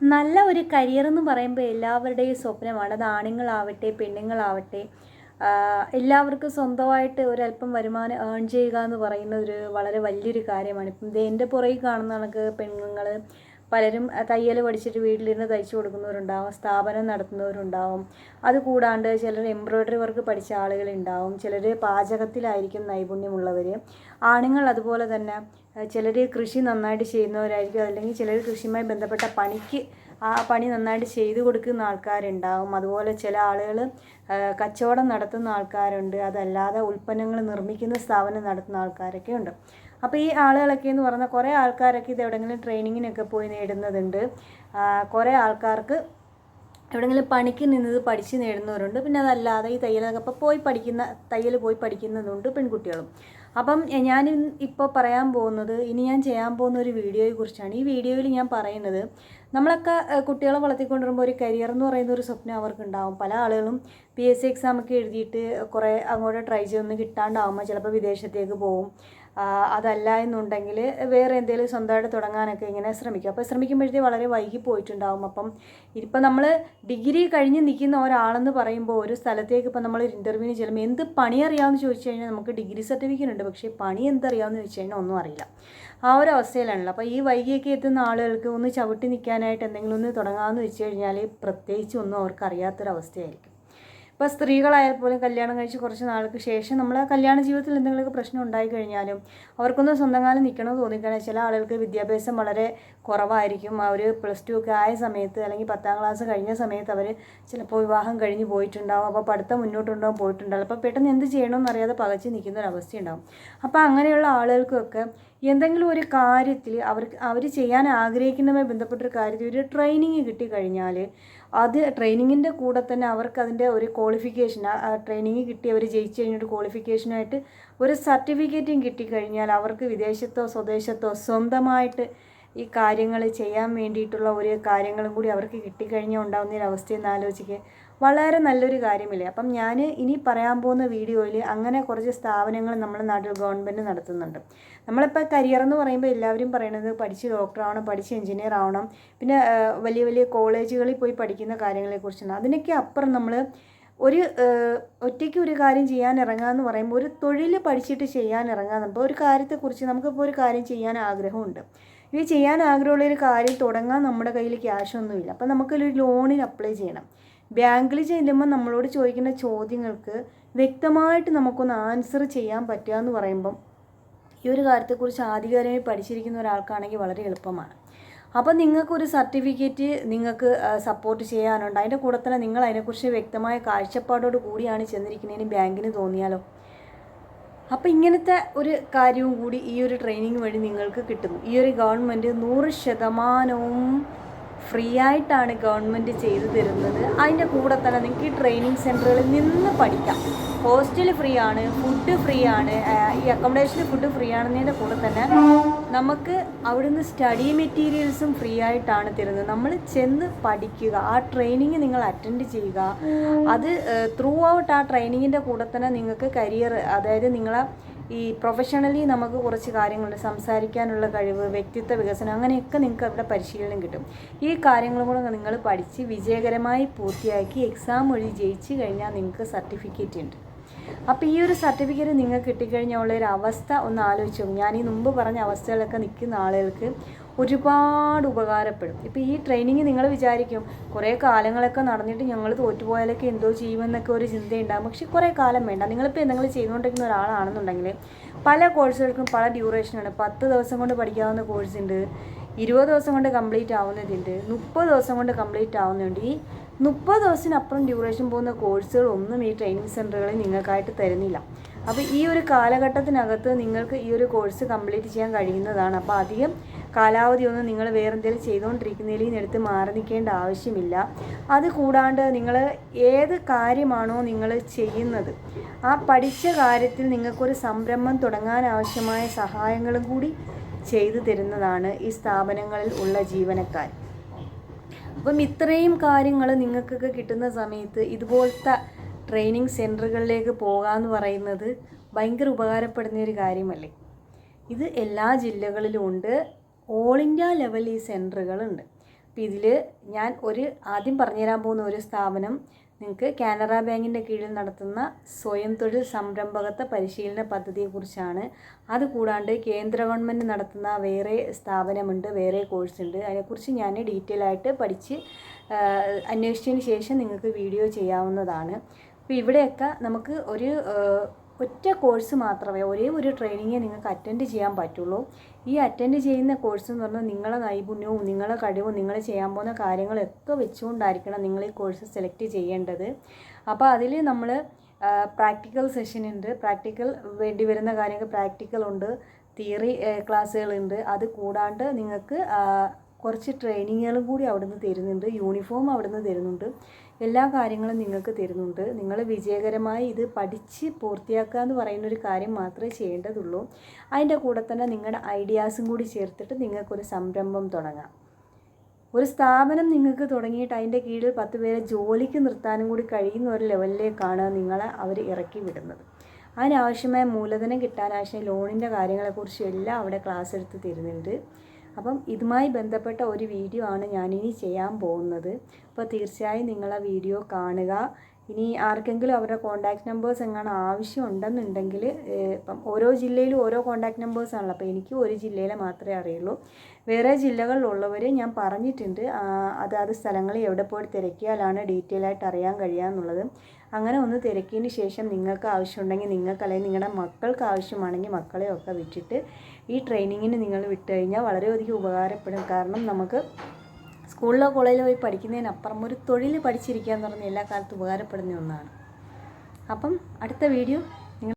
നല്ല ഒരു കരിയർ എന്ന് പറയുമ്പോൾ എല്ലാവരുടെയും സ്വപ്നമാണ്. അത് ആണുങ്ങളാവട്ടെ പെണ്ണുങ്ങളാവട്ടെ എല്ലാവർക്കും സ്വന്തമായിട്ട് ഒരല്പം വരുമാനം ഏൺ ചെയ്യുക എന്ന് പറയുന്നത് ഒരു വളരെ വലിയൊരു കാര്യമാണ്. ഇപ്പം ഇത് എന്റെ പുറകിൽ കാണുന്ന കണക്ക് പെണ്ണുങ്ങൾ പലരും തയ്യൽ പഠിച്ചിട്ട് വീട്ടിലിരുന്ന് തയ്ച്ചു കൊടുക്കുന്നവരുണ്ടാവും സ്ഥാപനം നടത്തുന്നവരുണ്ടാവും. അതുകൂടാണ്ട് ചിലർ എംബ്രോയ്ഡറി വർക്ക് പഠിച്ച ആളുകളുണ്ടാവും. ചിലർ പാചകത്തിലായിരിക്കും നൈപുണ്യമുള്ളവർ ആണുങ്ങൾ അതുപോലെ തന്നെ ചിലർ കൃഷി നന്നായിട്ട് ചെയ്യുന്നവരായിരിക്കും. അല്ലെങ്കിൽ ചിലർ കൃഷിയുമായി ബന്ധപ്പെട്ട പണിക്ക് ആ പണി നന്നായിട്ട് ചെയ്തു കൊടുക്കുന്ന ആൾക്കാരുണ്ടാവും. അതുപോലെ ചില ആളുകൾ കച്ചവടം നടത്തുന്ന ആൾക്കാരുണ്ട്. അതല്ലാതെ ഉൽപ്പന്നങ്ങൾ നിർമ്മിക്കുന്ന സ്ഥാപനം നടത്തുന്ന ആൾക്കാരൊക്കെ ഉണ്ട്. അപ്പോൾ ഈ ആളുകളൊക്കെ എന്ന് പറഞ്ഞാൽ കുറേ ആൾക്കാരൊക്കെ ഇത് എവിടെയെങ്കിലും ട്രെയിനിങ്ങിനൊക്കെ പോയി നേടുന്നതുണ്ട്. കുറേ ആൾക്കാർക്ക് എവിടെയെങ്കിലും പണിക്ക് നിന്നത് പഠിച്ച് നേടുന്നവരുണ്ട്. പിന്നെ അതല്ലാതെ ഈ തയ്യലൊക്കെ അപ്പോൾ പോയി പഠിക്കുന്ന തയ്യൽ പോയി പഠിക്കുന്നതുണ്ട് പെൺകുട്ടികളും. അപ്പം ഞാൻ ഇപ്പോൾ പറയാൻ പോകുന്നത് ഇനി ഞാൻ ചെയ്യാൻ പോകുന്ന ഒരു വീഡിയോയെക്കുറിച്ചാണ് ഈ വീഡിയോയിൽ ഞാൻ പറയുന്നത് നമ്മളൊക്കെ കുട്ടികളെ വളർത്തിക്കൊണ്ടുവരുമ്പോൾ ഒരു കരിയർ എന്ന് പറയുന്ന ഒരു സ്വപ്നം അവർക്കുണ്ടാവും. പല ആളുകളും പി എസ് സി എക്സാം ഒക്കെ എഴുതിയിട്ട് കുറേ അങ്ങോട്ട് ട്രൈ ചെയ്തൊന്നും കിട്ടാണ്ടാവുമ്പോൾ ചിലപ്പോൾ വിദേശത്തേക്ക് പോകും. അതല്ല എന്നുണ്ടെങ്കിൽ വേറെ എന്തെങ്കിലും സ്വന്തമായിട്ട് തുടങ്ങാനൊക്കെ ഇങ്ങനെ ശ്രമിക്കും. അപ്പോൾ ശ്രമിക്കുമ്പോഴത്തേ വളരെ വൈകി പോയിട്ടുണ്ടാവും. അപ്പം ഇപ്പം നമ്മൾ ഡിഗ്രി കഴിഞ്ഞ് നിൽക്കുന്ന ഒരാളെന്ന് പറയുമ്പോൾ ഒരു സ്ഥലത്തേക്ക് ഇപ്പം നമ്മൾ ഇന്റർവ്യൂവിന് ചെല്ലുമ്പോൾ എന്ത് പണി അറിയാമെന്ന് ചോദിച്ചു കഴിഞ്ഞാൽ നമുക്ക് ഡിഗ്രി സർട്ടിഫിക്കറ്റ് ഉണ്ട്. പക്ഷേ പണി എന്തറിയാമെന്ന് ചോദിച്ചു കഴിഞ്ഞാൽ ഒന്നും അറിയില്ല. ആ ഒരു അവസ്ഥയിലാണല്ലോ. അപ്പോൾ ഈ വൈകിയൊക്കെ എത്തുന്ന ആളുകൾക്ക് ഒന്ന് ചവിട്ടി നിൽക്കാനായിട്ട് എന്തെങ്കിലും ഒന്ന് തുടങ്ങാമെന്ന് വെച്ച് കഴിഞ്ഞാൽ പ്രത്യേകിച്ച് ഒന്നും അവർക്ക് അറിയാത്തൊരവസ്ഥയായിരിക്കും. ഇപ്പോൾ സ്ത്രീകളായാൽ പോലും കല്യാണം കഴിച്ച് കുറച്ച് നാൾക്ക് ശേഷം നമ്മൾ കല്യാണ ജീവിതത്തിൽ എന്തെങ്കിലുമൊക്കെ പ്രശ്നം ഉണ്ടായി കഴിഞ്ഞാലും അവർക്കൊന്നും സ്വന്തം കാലം നിൽക്കണമെന്ന് തോന്നിക്കഴിഞ്ഞാൽ ചില ആളുകൾക്ക് വിദ്യാഭ്യാസം വളരെ കുറവായിരിക്കും. അവർ പ്ലസ് ടു ഒക്കെ ആയ സമയത്ത് അല്ലെങ്കിൽ പത്താം ക്ലാസ് കഴിഞ്ഞ സമയത്ത് അവർ ചിലപ്പോൾ വിവാഹം കഴിഞ്ഞ് പോയിട്ടുണ്ടാവും. അപ്പോൾ പഠിത്തം മുന്നോട്ടുണ്ടാവും പോയിട്ടുണ്ടാവും. അപ്പോൾ പെട്ടെന്ന് എന്ത് ചെയ്യണമെന്നറിയാതെ പകച്ച് നിൽക്കുന്ന ഒരു അവസ്ഥയുണ്ടാവും. അപ്പോൾ അങ്ങനെയുള്ള ആളുകൾക്കൊക്കെ എന്തെങ്കിലും ഒരു കാര്യത്തിൽ അവർക്ക് അവർ ചെയ്യാൻ ആഗ്രഹിക്കുന്നതുമായി ബന്ധപ്പെട്ടൊരു കാര്യത്തിൽ ഒരു ട്രെയിനിങ് കിട്ടിക്കഴിഞ്ഞാൽ അത് ട്രെയിനിങ്ങിന്റെ കൂടെ തന്നെ അവർക്ക് അതിന്റെ ഒരു ക്വാളിഫിക്കേഷൻ ആ ട്രെയിനിങ് കിട്ടി അവർ ജയിച്ചു കഴിഞ്ഞിട്ട് ക്വാളിഫിക്കേഷനായിട്ട് ഒരു സർട്ടിഫിക്കറ്റും കിട്ടിക്കഴിഞ്ഞാൽ അവർക്ക് വിദേശത്തോ സ്വദേശത്തോ സ്വന്തമായിട്ട് ഈ കാര്യങ്ങൾ ചെയ്യാൻ വേണ്ടിയിട്ടുള്ള ഒരു കാര്യങ്ങളും കൂടി അവർക്ക് കിട്ടിക്കഴിഞ്ഞാൽ ഉണ്ടാകുന്ന ഒരു അവസ്ഥയെന്ന് ആലോചിക്കുക വളരെ നല്ലൊരു കാര്യമില്ലേ? അപ്പം ഞാൻ ഇനി പറയാൻ പോകുന്ന വീഡിയോയിൽ അങ്ങനെ കുറച്ച് സ്ഥാപനങ്ങൾ നമ്മുടെ നാട്ടിൽ ഗവൺമെന്റ് നടത്തുന്നുണ്ട്. നമ്മളിപ്പോൾ കരിയർ എന്ന് പറയുമ്പോൾ എല്ലാവരും പറയുന്നത് പഠിച്ച് ഡോക്ടർ ആവണം പഠിച്ച് എഞ്ചിനീയർ ആവണം പിന്നെ വലിയ വലിയ കോളേജുകളിൽ പോയി പഠിക്കുന്ന കാര്യങ്ങളെക്കുറിച്ചാണ് അതിനൊക്കെ അപ്പുറം നമ്മൾ ഒരു ഒറ്റയ്ക്ക് ഒരു കാര്യം ചെയ്യാൻ ഇറങ്ങുക എന്ന് പറയുമ്പോൾ ഒരു തൊഴിൽ പഠിച്ചിട്ട് ചെയ്യാൻ ഇറങ്ങുക എന്നപ്പോൾ ഒരു കാര്യത്തെക്കുറിച്ച് നമുക്കിപ്പോൾ ഒരു കാര്യം ചെയ്യാൻ ആഗ്രഹമുണ്ട്. ഇത് ചെയ്യാൻ ആഗ്രഹമുള്ള ഒരു കാര്യം തുടങ്ങാൻ നമ്മുടെ കയ്യിൽ ക്യാഷ് ഒന്നുമില്ല. അപ്പോൾ നമുക്കൊരു ലോണിന് അപ്ലൈ ചെയ്യണം. ബാങ്കിൽ ചെല്ലുമ്പോൾ നമ്മളോട് ചോദിക്കുന്ന ചോദ്യങ്ങൾക്ക് വ്യക്തമായിട്ട് നമുക്കൊന്ന് ആൻസർ ചെയ്യാൻ പറ്റുക എന്ന് പറയുമ്പം ഈ ഒരു കാര്യത്തെക്കുറിച്ച് ആധികാരികമായി പഠിച്ചിരിക്കുന്ന ഒരാൾക്കാണെങ്കിൽ വളരെ എളുപ്പമാണ്. അപ്പോൾ നിങ്ങൾക്കൊരു സർട്ടിഫിക്കറ്റ് നിങ്ങൾക്ക് സപ്പോർട്ട് ചെയ്യാനുണ്ട്. അതിന്റെ കൂടെ തന്നെ നിങ്ങൾ അതിനെക്കുറിച്ച് വ്യക്തമായ കാഴ്ചപ്പാടോട് കൂടിയാണ് ചെന്നിരിക്കുന്നതിന് ബാങ്കിന് തോന്നിയാലോ? അപ്പോൾ ഇങ്ങനത്തെ ഒരു കാര്യവും കൂടി ഈ ഒരു ട്രെയിനിങ് വഴി നിങ്ങൾക്ക് കിട്ടുന്നു. ഈ ഒരു ഗവൺമെന്റ് നൂറ് ശതമാനവും ഫ്രീ ആയിട്ടാണ് ഗവൺമെന്റ് ചെയ്തു തരുന്നത്. അതിന്റെ കൂടെ തന്നെ നിങ്ങൾക്ക് ഈ ട്രെയിനിങ് സെന്ററുകളിൽ നിന്ന് പഠിക്കാം. ഹോസ്റ്റൽ ഫ്രീ ആണ് ഫുഡ് ഫ്രീ ആണ് ഈ അക്കോമഡേഷൻ ഫുഡ് ഫ്രീ ആണെന്നതിന്റെ കൂടെ തന്നെ നമുക്ക് അവിടുന്ന് സ്റ്റഡി മെറ്റീരിയൽസും ഫ്രീ ആയിട്ടാണ് തരുന്നത്. നമ്മൾ ചെന്ന് പഠിക്കുക ആ ട്രെയിനിങ് നിങ്ങൾ അറ്റൻഡ് ചെയ്യുക. അത് ത്രൂ ഔട്ട് ആ ട്രെയിനിങ്ങിന്റെ കൂടെ തന്നെ നിങ്ങൾക്ക് കരിയർ അതായത് നിങ്ങളെ ഈ പ്രൊഫഷണലി നമുക്ക് കുറച്ച് കാര്യങ്ങൾ സംസാരിക്കാനുള്ള കഴിവ് വ്യക്തിത്വ വികസനം അങ്ങനെയൊക്കെ നിങ്ങൾക്ക് അവിടെ പരിശീലനം കിട്ടും. ഈ കാര്യങ്ങളും കൂടെ നിങ്ങൾ പഠിച്ച് വിജയകരമായി പൂർത്തിയാക്കി എക്സാം വഴി ജയിച്ചു കഴിഞ്ഞാൽ നിങ്ങൾക്ക് സർട്ടിഫിക്കറ്റ് ഉണ്ട്. അപ്പോൾ ഈ ഒരു സർട്ടിഫിക്കറ്റ് നിങ്ങൾക്ക് കിട്ടിക്കഴിഞ്ഞാൽ ഉള്ള ഒരു അവസ്ഥ ഒന്ന് ആലോചിച്ചു ഞാൻ ഈ മുമ്പ് പറഞ്ഞ അവസ്ഥകളൊക്കെ നിൽക്കുന്ന ആളുകൾക്ക് ഒരുപാട് ഉപകാരപ്പെടും. ഇപ്പോൾ ഈ ട്രെയിനിങ് നിങ്ങൾ വിചാരിക്കും കുറേ കാലങ്ങളൊക്കെ നടന്നിട്ട് ഞങ്ങൾ തോറ്റുപോയാലൊക്കെ എന്തോ ചെയ്യുമെന്നൊക്കെ ഒരു ചിന്തയുണ്ടാകും പക്ഷേ കുറേ കാലം വേണ്ട. നിങ്ങളിപ്പോൾ എന്തെങ്കിലും ചെയ്തുകൊണ്ടിരിക്കുന്ന ഒരാളാണെന്നുണ്ടെങ്കിൽ പല കോഴ്സുകൾക്കും പല ഡ്യൂറേഷനാണ് പത്ത് ദിവസം കൊണ്ട് പഠിക്കാവുന്ന കോഴ്സ് ഉണ്ട് ഇരുപത് ദിവസം കൊണ്ട് കംപ്ലീറ്റ് ആവുന്നതുണ്ട് മുപ്പത് ദിവസം കൊണ്ട് കംപ്ലീറ്റ് ആവുന്നുണ്ട്. ഈ മുപ്പത് ദിവസത്തിനപ്പുറം ഡ്യൂറേഷൻ പോകുന്ന കോഴ്സുകളൊന്നും ഈ ട്രെയിനിങ് സെന്ററുകളിൽ നിങ്ങൾക്കായിട്ട് തരുന്നില്ല. അപ്പോൾ ഈ ഒരു കാലഘട്ടത്തിനകത്ത് നിങ്ങൾക്ക് ഈ ഒരു കോഴ്സ് കംപ്ലീറ്റ് ചെയ്യാൻ കഴിയുന്നതാണ്. അപ്പോൾ അധികം കാലാവധി ഒന്നും നിങ്ങൾ വേറെന്തെങ്കിലും ചെയ്തുകൊണ്ടിരിക്കുന്നതിൽ നിന്ന് മാറി നിൽക്കേണ്ട ആവശ്യമില്ല. അത് കൂടാണ്ട് നിങ്ങൾ ഏത് കാര്യമാണോ നിങ്ങൾ ചെയ്യുന്നത് ആ പഠിച്ച കാര്യത്തിൽ നിങ്ങൾക്കൊരു സംരംഭം തുടങ്ങാൻ ആവശ്യമായ സഹായങ്ങളും കൂടി ചെയ്തു തരുന്നതാണ് ഈ സ്ഥാപനങ്ങളിൽ ഉള്ള ജീവനക്കാർ. അപ്പം ഇത്രയും കാര്യങ്ങൾ നിങ്ങൾക്കൊക്കെ കിട്ടുന്ന സമയത്ത് ഇതുപോലത്തെ ട്രെയിനിങ് സെന്ററുകളിലേക്ക് പോകാമെന്ന് പറയുന്നത് ഭയങ്കര ഉപകാരപ്പെടുന്ന ഒരു കാര്യമല്ലേ? ഇത് എല്ലാ ജില്ലകളിലും ഉണ്ട്. ഓൾ ഇന്ത്യ ലെവൽ ഈ സെന്ററുകളുണ്ട് അപ്പം ഇതിൽ ഞാൻ ഒരു ആദ്യം പറഞ്ഞുതരാൻ പോകുന്ന ഒരു സ്ഥാപനം നിങ്ങൾക്ക് കാനറ ബാങ്കിന്റെ കീഴിൽ നടത്തുന്ന സ്വയം തൊഴിൽ സംരംഭകത്വ പരിശീലന പദ്ധതിയെക്കുറിച്ചാണ്. അതുകൂടാണ്ട് കേന്ദ്ര ഗവൺമെന്റ് നടത്തുന്ന വേറെ സ്ഥാപനമുണ്ട് വേറെ കോഴ്സ് ഉണ്ട് അതിനെക്കുറിച്ച് ഞാൻ ഡീറ്റെയിൽ ആയിട്ട് പഠിച്ച് അന്വേഷിച്ചതിന് ശേഷം നിങ്ങൾക്ക് വീഡിയോ ചെയ്യാവുന്നതാണ്. അപ്പോൾ ഇവിടെയൊക്കെ നമുക്ക് ഒരു ഒറ്റ കോഴ്സ് മാത്രമേ ഒരേ ഒരു ട്രെയിനിങ്ങേ നിങ്ങൾക്ക് അറ്റൻഡ് ചെയ്യാൻ പറ്റുള്ളൂ. ഈ അറ്റൻഡ് ചെയ്യുന്ന കോഴ്സ് എന്ന് പറഞ്ഞാൽ നിങ്ങളെ നൈപുണ്യവും നിങ്ങളെ കഴിവും നിങ്ങൾ ചെയ്യാൻ പോകുന്ന കാര്യങ്ങളൊക്കെ വെച്ചുകൊണ്ടായിരിക്കണം നിങ്ങൾ ഈ കോഴ്സ് സെലക്ട് ചെയ്യേണ്ടത്. അപ്പോൾ അതിൽ നമ്മൾ പ്രാക്ടിക്കൽ സെഷൻ ഉണ്ട്. പ്രാക്ടിക്കൽ വേണ്ടി വരുന്ന കാര്യങ്ങൾ പ്രാക്ടിക്കൽ ഉണ്ട്. തിയറി ക്ലാസ്സുകളുണ്ട് അത് കൂടാണ്ട് നിങ്ങൾക്ക് കുറച്ച് ട്രെയിനിങ്ങുകളും കൂടി അവിടുന്ന് തരുന്നുണ്ട്. യൂണിഫോം അവിടുന്ന് തരുന്നുണ്ട്. എല്ലാ കാര്യങ്ങളും നിങ്ങൾക്ക് തരുന്നുണ്ട്. നിങ്ങൾ വിജയകരമായി ഇത് പഠിച്ച് പൂർത്തിയാക്കുക എന്ന് പറയുന്ന ഒരു കാര്യം മാത്രമേ ചെയ്യേണ്ടതുള്ളൂ. അതിന്റെ കൂടെ തന്നെ നിങ്ങളുടെ ഐഡിയാസും കൂടി ചേർത്തിട്ട് നിങ്ങൾക്കൊരു സംരംഭം തുടങ്ങാം. ഒരു സ്ഥാപനം നിങ്ങൾക്ക് തുടങ്ങിയിട്ട് അതിന്റെ കീഴിൽ പത്ത് പേരെ ജോലിക്ക് നിർത്താനും കൂടി കഴിയുന്ന ഒരു ലെവലിലേക്കാണ് നിങ്ങളെ അവർ ഇറക്കി വിടുന്നത്. അതിനാവശ്യമായ മൂലധനം കിട്ടാനാവശ്യം ലോണിന്റെ കാര്യങ്ങളെക്കുറിച്ചും എല്ലാം അവിടെ ക്ലാസ് എടുത്ത് തരുന്നുണ്ട്. അപ്പം ഇതുമായി ബന്ധപ്പെട്ട ഒരു വീഡിയോ ആണ് ഞാനിനി ചെയ്യാൻ പോകുന്നത്. അപ്പോൾ തീർച്ചയായും നിങ്ങൾ ആ വീഡിയോ കാണുക. ഇനി ആർക്കെങ്കിലും അവരുടെ കോൺടാക്റ്റ് നമ്പേഴ്സ് എങ്ങാനും ആവശ്യമുണ്ടെന്നുണ്ടെങ്കിൽ ഇപ്പം ഓരോ ജില്ലയിലും ഓരോ കോൺടാക്റ്റ് നമ്പേഴ്സ് ആണല്ലോ. അപ്പോൾ എനിക്ക് ഒരു ജില്ലയിലെ മാത്രമേ അറിയുള്ളൂ. വേറെ ജില്ലകളിലുള്ളവർ ഞാൻ പറഞ്ഞിട്ടുണ്ട്. അതാത് സ്ഥലങ്ങളിൽ എവിടെ പോയി തിരക്കിയാലാണ് ഡീറ്റെയിൽ ആയിട്ട് അറിയാൻ കഴിയുക എന്നുള്ളത്. അങ്ങനെ ഒന്ന് തിരക്കിയതിന് ശേഷം നിങ്ങൾക്ക് ആവശ്യമുണ്ടെങ്കിൽ നിങ്ങൾക്ക് അല്ലെങ്കിൽ നിങ്ങളുടെ മക്കൾക്ക് ആവശ്യമാണെങ്കിൽ മക്കളെയൊക്കെ വിട്ടിട്ട് ഈ ട്രെയിനിങ്ങിന് നിങ്ങൾ വിട്ട് കഴിഞ്ഞാൽ വളരെയധികം ഉപകാരപ്പെടും. കാരണം നമുക്ക് സ്കൂളിലോ കോളേജിലോ പോയി പഠിക്കുന്നതിനപ്പുറം ഒരു തൊഴിൽ പഠിച്ചിരിക്കുക എന്ന് പറഞ്ഞാൽ എല്ലാ കാലത്തും ഉപകാരപ്പെടുന്ന ഒന്നാണ്. അപ്പം അടുത്ത വീഡിയോ